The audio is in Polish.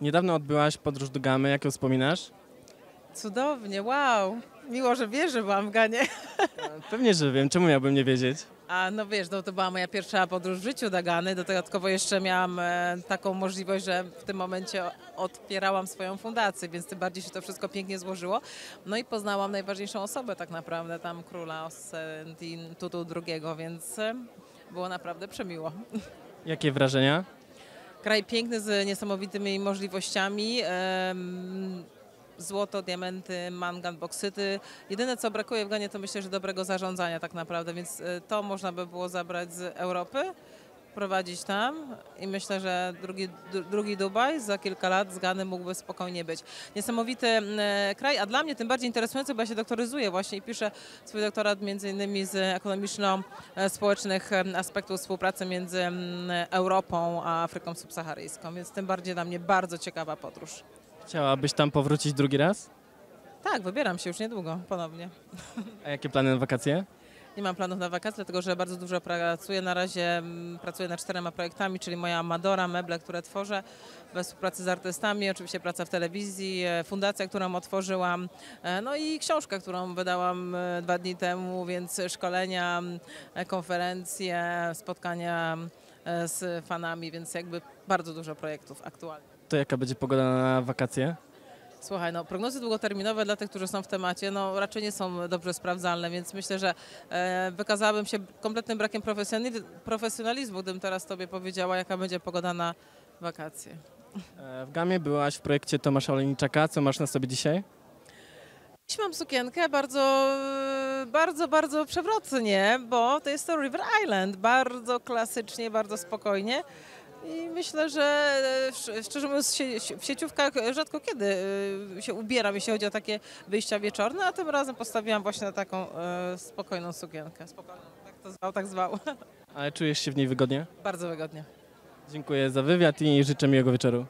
Niedawno odbyłaś podróż do Gamy, jak ją wspominasz? Cudownie, wow. Miło, że wiesz, że byłam w Ganie. Pewnie, że wiem, czemu miałbym nie wiedzieć? A no wiesz, no, to była moja pierwsza podróż w życiu do Gany. Dodatkowo jeszcze miałam e, taką możliwość, że w tym momencie otwierałam swoją fundację, więc tym bardziej się to wszystko pięknie złożyło. No i poznałam najważniejszą osobę tak naprawdę, tam króla Osentin Tutu II, więc e, było naprawdę przemiło. Jakie wrażenia? Kraj piękny z niesamowitymi możliwościami. em, Złoto, diamenty, mangan, boksyty. Jedyne co brakuje w Ganie to myślę, że dobrego zarządzania tak naprawdę, więc e, to można by było zabrać z Europy, prowadzić tam i myślę, że drugi, dru- drugi Dubaj za kilka lat z Gany mógłby spokojnie być. Niesamowity e, kraj, a dla mnie tym bardziej interesujący, bo ja się doktoryzuję właśnie i piszę swój doktorat między innymi z ekonomiczno-społecznych em, aspektów współpracy między em, Europą a Afryką subsaharyjską, więc tym bardziej dla mnie bardzo ciekawa podróż. Chciałabyś tam powrócić drugi raz? Tak, wybieram się już niedługo ponownie. A jakie plany na wakacje? Nie mam planów na wakacje, dlatego że bardzo dużo pracuję. Na razie mm, pracuję nad czterema projektami, czyli moja Amadora, meble, które tworzę we współpracy z artystami, oczywiście praca w telewizji, e, fundacja, którą otworzyłam, e, no i książka, którą wydałam e, dwa dni temu, więc szkolenia, m, e, konferencje, spotkania e, z fanami, więc jakby bardzo dużo projektów aktualnie. To jaka będzie pogoda na wakacje? Słuchaj, no prognozy długoterminowe dla tych, którzy są w temacie, no raczej nie są dobrze sprawdzalne, więc myślę, że e, wykazałabym się kompletnym brakiem profesjonali- profesjonalizmu, gdybym teraz tobie powiedziała, jaka będzie pogoda na wakacje. E, W Gamie byłaś w projekcie Tomasza Olejniczaka. Co masz na sobie dzisiaj? Dziś mam sukienkę bardzo, bardzo, bardzo przewrotnie, bo to jest to River Island, bardzo klasycznie, bardzo spokojnie. I myślę, że e, sz- szczerze mówiąc w sieciówkach rzadko kiedy e, się ubieram, jeśli chodzi o takie wyjścia wieczorne, a tym razem postawiłam właśnie na taką e, spokojną sukienkę. Spokojną, tak to zwał, tak zwał. Ale czujesz się w niej wygodnie? bardzo wygodnie. Dziękuję za wywiad i życzę miłego wieczoru.